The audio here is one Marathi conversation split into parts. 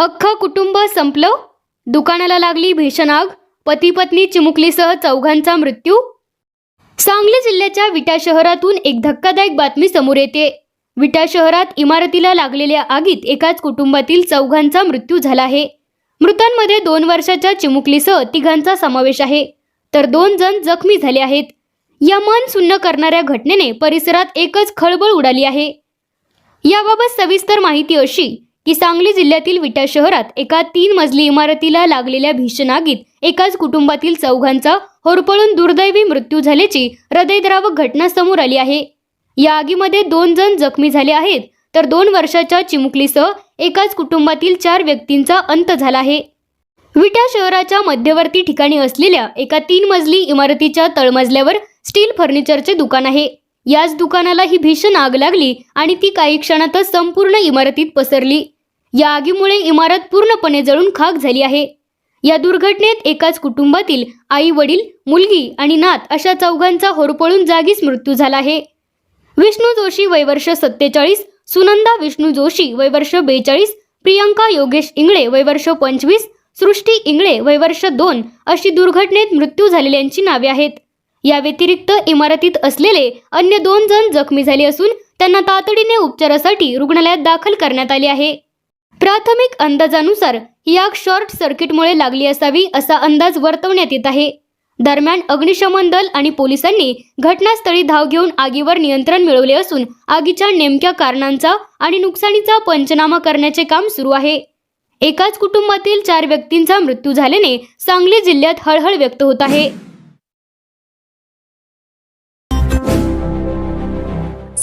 अख्खं कुटुंब संपलं? दुकानाला लागली भीषण आग. पती पत्नी चिमुकलीसह चौघांचा मृत्यू. सांगली जिल्ह्याच्या विटा शहरातून एक धक्कादायक बातमी समोर येते. विटा शहरात इमारतीला लागलेल्या आगीत एकाच कुटुंबातील चौघांचा मृत्यू झाला आहे. मृतांमध्ये दोन वर्षाच्या चिमुकलीसह तिघांचा समावेश आहे. तर दोन जण जखमी झाले आहेत. या मन सुन्न करणाऱ्या घटनेने परिसरात एकच खळबळ उडाली आहे. याबाबत सविस्तर माहिती अशी की सांगली जिल्ह्यातील विटा शहरात एका तीन मजली इमारतीला लागलेल्या भीषण आगीत एकाच कुटुंबातील चौघांचा होरपळून दुर्दैवी मृत्यू झाल्याची हृदयद्रावक घटना समोर आली आहे. या आगीमध्ये दोन जण जखमी झाले आहेत तर दोन वर्षाच्या चिमुकलीसह एकाच कुटुंबातील चार व्यक्तींचा अंत झाला आहे. विटा शहराच्या मध्यवर्ती ठिकाणी असलेल्या एका तीन मजली इमारतीच्या तळमजल्यावर स्टील फर्निचरचे दुकान आहे. याच दुकानाला ही भीषण आग लागली आणि ती काही क्षणातच संपूर्ण इमारतीत पसरली. या आगीमुळे इमारत पूर्णपणे जळून खाक झाली आहे. या दुर्घटनेत एकाच कुटुंबातील आई वडील मुलगी आणि नात अशा चौघांचा होरपळून जागीच मृत्यू झाला आहे. विष्णू जोशी वयवर्ष सत्तेचाळीस सुनंदा विष्णू जोशी वयवर्ष बेचाळीस प्रियंका योगेश इंगळे वयवर्ष पंचवीस सृष्टी इंगळे वयवर्ष दोन अशी दुर्घटनेत मृत्यू झालेल्यांची नावे आहेत. या व्यतिरिक्त इमारतीत असलेले अन्य दोन जण जखमी झाले असून त्यांना तातडीने उपचारासाठी रुग्णालयात दाखल करण्यात आले आहे. प्राथमिक अंदाजानुसार ही आग शॉर्ट सर्किटमुळे लागली असावी असा अंदाज वर्तवण्यात येत आहे. दरम्यान अग्निशमन दल आणि पोलिसांनी घटनास्थळी धाव घेऊन आगीवर नियंत्रण मिळवले असून आगीच्या नेमक्या कारणांचा आणि नुकसानीचा पंचनामा करण्याचे काम सुरू आहे. एकाच कुटुंबातील चार व्यक्तींचा मृत्यू झाल्याने सांगली जिल्ह्यात हळहळ व्यक्त होत आहे.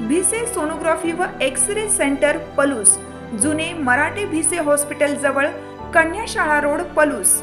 भिसे सोनोग्राफी व एक्स रे सेंटर पलूस. जुने मराठे भिसे हॉस्पिटल जवळ कन्याशाळा रोड पलूस.